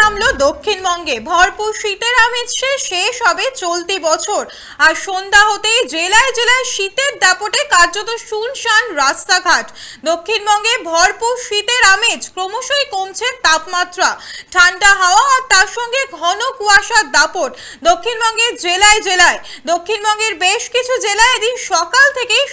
নামলো দক্ষিণবঙ্গে। ভরপুর শীতের আমেজ শেষ হবে চলতি বছর। আর সন্ধ্যা হতেই জেলায় জেলায় শীতের দাপটে কার্যত শুনশান রাস্তাঘাট। দক্ষিণবঙ্গে ভরপুর শীতের আমেজ ক্রমশই কমছে তাপমাত্রা। ঠান্ডা হাওয়া আর তার সঙ্গে ঘন কুয়াশার দাপট দক্ষিণবঙ্গের জেলায় জেলায়। দক্ষিণবঙ্গের বেশ কিছু জেলায় এদিন সকাল থেকেই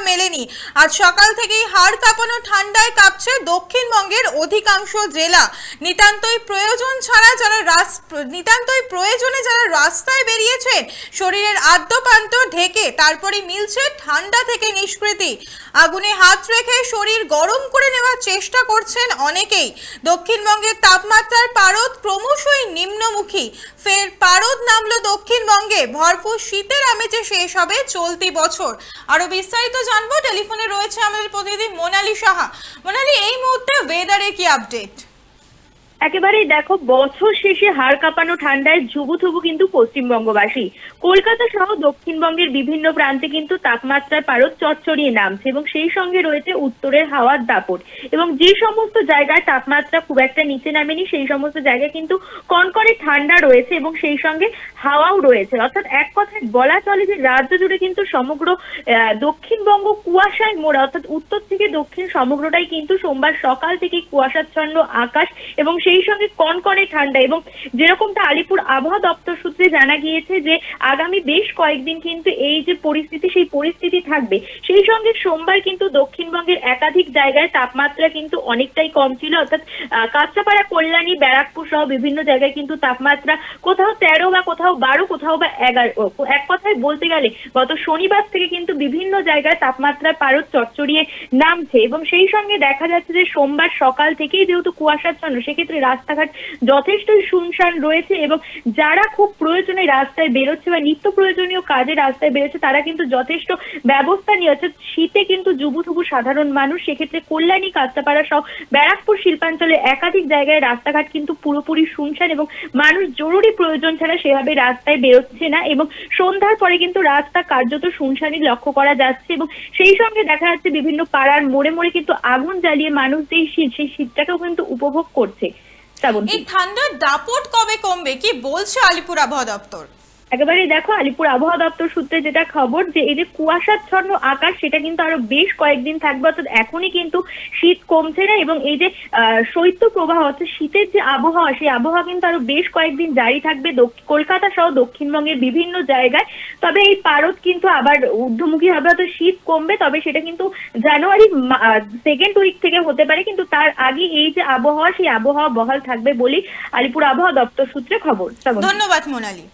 মেলেনি। আজ সকাল থেকেই হাড় কাঁপানো ঠান্ডায় কাঁপছে দক্ষিণবঙ্গের অধিকাংশ জেলা। নিতান্তই প্রয়োজন ছাড়া যারা রাস নিতান্তই প্রয়োজনে যারা রাস্তায় বেরিয়েছেন শরীরের আদ্যপান্ত ঢেকে তারপরে মিলছে ঠান্ডা থেকে নিষ্কৃতি। আগুনে হাত রেখে শরীর গরম করে নেওয়ার চেষ্টা করছেন অনেকেই। দক্ষিণবঙ্গের তাপমাত্রার পারদ ক্রমশই নিম্নমুখী। ফের পারদ নামলো দক্ষিণবঙ্গে। ভরপুর শীতের আমেজে শেষ হবে চলতি বছর। আরও বিস্তারিত জানব টেলিফোনে রয়েছে আমাদের প্রতিনিধি মোনালি সাহা। মোনালি এই মুহূর্তে ওয়েদারে কি আপডেট একেবারেই দেখো, বছর শেষে হাড় কাঁপানো ঠান্ডায় ঝুবুথুবু কিন্তু পশ্চিমবঙ্গবাসী। কলকাতা সহ দক্ষিণবঙ্গের বিভিন্ন প্রান্তে কিন্তু তাপমাত্রার পারদ চচ্চড়িয়ে নামছে এবং সেই সঙ্গে রয়েছে উত্তরের হাওয়ার দাপট। এবং যে সমস্ত জায়গায় তাপমাত্রা খুব একটা নিচে নামেনি, সেই সমস্ত জায়গায় কিন্তু কনকনে ঠান্ডা রয়েছে এবং সেই সঙ্গে হাওয়াও রয়েছে। অর্থাৎ এক কথায় বলা চলে যে রাজ্য জুড়ে কিন্তু সমগ্র দক্ষিণবঙ্গ কুয়াশায় মোড়া, অর্থাৎ উত্তর থেকে দক্ষিণ সমগ্রটাই কিন্তু সোমবার সকাল থেকে কুয়াশাচ্ছন্ন আকাশ এবং সেই সঙ্গে কনকনে ঠান্ডা এবং যেরকমটা আলিপুর আবহাওয়া দপ্তর সূত্রে জানা গিয়েছে যে আগামী বেশ কয়েকদিন কিন্তু এই যে পরিস্থিতি সেই পরিস্থিতি থাকবে। সেই সঙ্গে সোমবার কিন্তু দক্ষিণবঙ্গের একাধিক জায়গায় তাপমাত্রা কিন্তু অনেকটাই কম ছিল। অর্থাৎ আহ, কাঁচরাপাড়া কল্যাণী ব্যারাকপুর সহ বিভিন্ন জায়গায় কিন্তু তাপমাত্রা কোথাও তেরো বা কোথাও বারো কোথাও বা এগারো। এক কথায় বলতে গেলে গত শনিবার থেকে কিন্তু বিভিন্ন জায়গায় তাপমাত্রার পারদ চচ্চড়িয়ে নামছে। এবং সেই সঙ্গে দেখা যাচ্ছে যে সোমবার সকাল থেকেই যেহেতু কুয়াশাচ্ছন্ন সেক্ষেত্রে রাস্তাঘাট যথেষ্টই শুনশান রয়েছে এবং যারা খুব প্রয়োজনে রাস্তায় বেরোচ্ছে বা নিত্য প্রয়োজনীয় কাজে রাস্তায় বেরোচ্ছে, তারা কিন্তু যথেষ্ট ব্যবস্থা নিয়ে অর্থাৎ শীতে কিন্তু যুবথুবু সাধারণ মানুষ, সেক্ষেত্রে কল্যাণী, কাস্তাপাড়া সহ ব্যারাকপুর শিল্পাঞ্চলে একাধিক জায়গায় রাস্তাঘাট কিন্তু পুরোপুরি শুনশান এবং মানুষ জরুরি প্রয়োজন ছাড়া সেভাবে রাস্তায় বেরোচ্ছে না এবং সন্ধ্যার পরে কিন্তু রাস্তা কার্যত শুনশানই লক্ষ্য করা যাচ্ছে এবং সেই সঙ্গে দেখা যাচ্ছে বিভিন্ন পাড়ার মোড়ে মোড়ে কিন্তু আগুন জ্বালিয়ে মানুষ সেই শীতটাকেও কিন্তু উপভোগ করছে। এই ঠান্ডার দাপট কবে কমবে? কি বলছে আলিপুর আবহাওয়া দপ্তর? একেবারে দেখো, আলিপুর আবহাওয়া দপ্তর সূত্রে যেটা খবর যে এই যে কুয়াশাচ্ছন্ন আকাশ, সেটা কিন্তু আরও বেশ কয়েকদিন থাকবে, অর্থাৎ এখনই কিন্তু শীত কমছে না এবং এই যে শৈত্য প্রবাহ, অর্থাৎ শীতের যে আবহাওয়া, সেই আবহাওয়া কিন্তু আরও বেশ কয়েকদিন জারি থাকবে কলকাতা সহ দক্ষিণবঙ্গের বিভিন্ন জায়গায়। তবে এই পারদ কিন্তু আবার ঊর্ধ্বমুখী হবে, অর্থাৎ শীত কমবে, তবে সেটা কিন্তু জানুয়ারি সেকেন্ড উইক থেকে হতে পারে, কিন্তু তার আগে এই যে আবহাওয়া, সেই আবহাওয়া বহাল থাকবে বলেই আলিপুর আবহাওয়া দপ্তর সূত্রে খবর। ধন্যবাদ, মোনালি।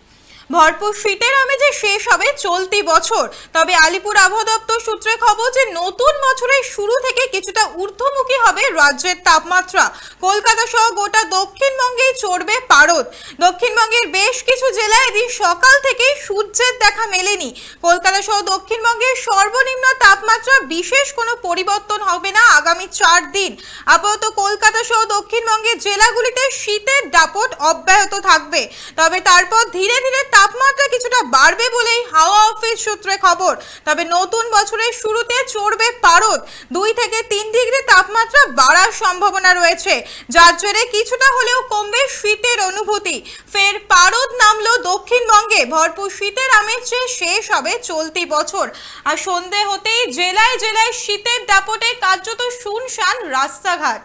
ভরপুর শীতের আমেজে শেষ হবে চলতি বছর। তবে আলিপুর আবহাওয়া দপ্তর সূত্রে খবর যে নতুন বছরের শুরু থেকে কিছুটা ঊর্ধ্বমুখী হবে রাজ্যের তাপমাত্রা। কলকাতা সহ গোটা দক্ষিণবঙ্গেই চড়বে পারদ। দক্ষিণবঙ্গের বেশ কিছু জেলায় এদিন সকাল থেকেই সূর্যের দেখা মেলেনি। কলকাতা সহ দক্ষিণবঙ্গের সর্বনিম্ন তাপমাত্রা বিশেষ কোনো পরিবর্তন হবে না আগামী চার দিন। আপাতত কলকাতা সহ দক্ষিণবঙ্গের জেলাগুলিতে শীতের দাপট অব্যাহত থাকবে। তবে তারপর ধীরে ধীরে তাপমাত্রা কিছুটা বাড়বে বলেই হাওয়া অফিস সূত্রে খবর। তবে নতুন বছরের শুরুতে চড়বে পারদ। দুই থেকে তিন ডিগ্রি তাপমাত্রা বাড়ার সম্ভাবনা রয়েছে। যার জেরে কিছুটা হলেও কমবে শীতের অনুভূতি। ফের পারদ নামলো দক্ষিণবঙ্গে। ভরপুর শীতের আমেজে শেষ হবে চলতি বছর। আর সন্ধে হতেই জেলায় জেলায় শীতের দাপটে কার্যত শুনশান রাস্তাঘাট।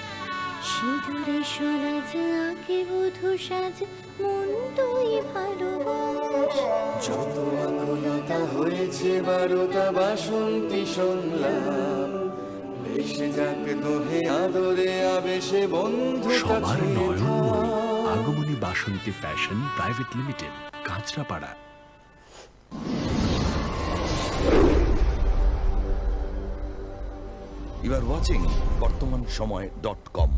সিঁদুরে সরাজ আঁকে বধু সাজ মন তুই ভালোবাস। যত আকুলতা হয়েছে বারোটা বাসন্তী সংলাপ। ভেসে যাক দোহে আদরে আবেশে বন্ধু সবার নয়নমণি আগমনী Basanti fashion private limited Kanchrapara. You are watching বর্তমান সময় ডট কম